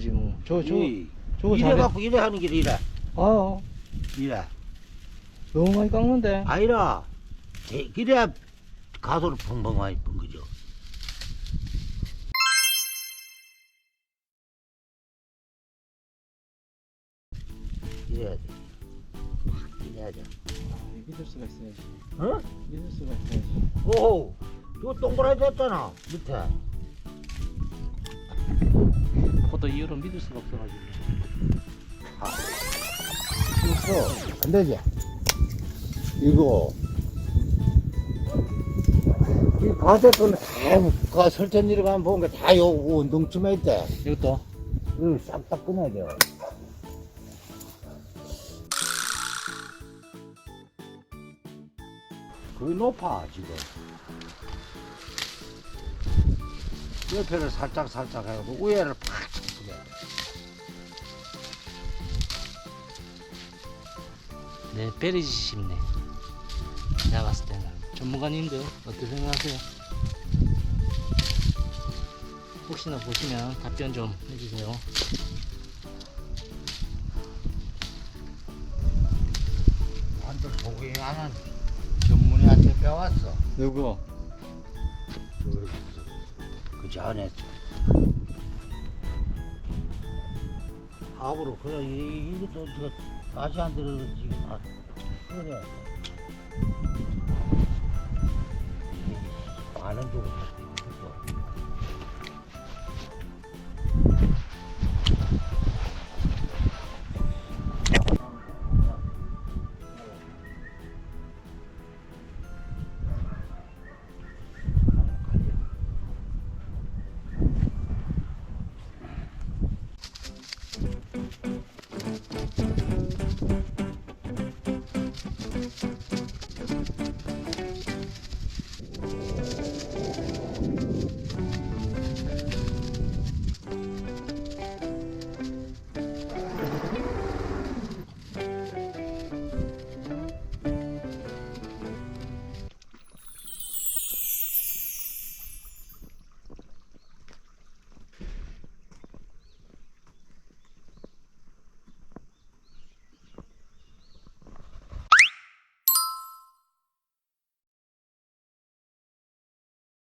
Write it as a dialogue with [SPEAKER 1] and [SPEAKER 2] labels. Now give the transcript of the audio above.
[SPEAKER 1] 해야지 뭐. 저, 저,
[SPEAKER 2] 이,
[SPEAKER 1] 저거
[SPEAKER 2] 이래
[SPEAKER 1] 잘해.
[SPEAKER 2] 갖고 이래 하는 게 이래.
[SPEAKER 1] 아,
[SPEAKER 2] 이래.
[SPEAKER 1] 너무 많이 깎는데.
[SPEAKER 2] 아니라 대- 그래야 가소를 펑펑 많이 번 거죠. 이래야 돼. 확 이래야죠.
[SPEAKER 1] 아, 믿을 수가 있어야지.
[SPEAKER 2] 어?
[SPEAKER 1] 믿을 수가 있어야지.
[SPEAKER 2] 오, 이거 동그랗게 됐잖아 밑에.
[SPEAKER 1] 포도 이후로 믿을 수가 없어가지고.
[SPEAKER 2] 있어. 안 되지. 이거. 이 가대표는 다, 가 설전 일어가면 보니까 다 요거 운동쯤에 있대.
[SPEAKER 1] 이것도.
[SPEAKER 2] 이거 싹다 끊어야 돼요. 거의 높아, 지금. 옆에를 살짝 살짝 해가지고 위에를 팍 쳐서
[SPEAKER 1] 네, 베리지 싶네. 내가 봤을 때는. 전문가님들, 어떻게 생각하세요? 혹시나 보시면 답변 좀 해주세요.
[SPEAKER 2] 완전 보기하는 전문의한테 배웠어.
[SPEAKER 1] 누구?
[SPEAKER 2] 그, 그 전에 합으로 그래 이- 이것도 아직 안 들어오지. 아, 그래. 많은 쪽으로. thank you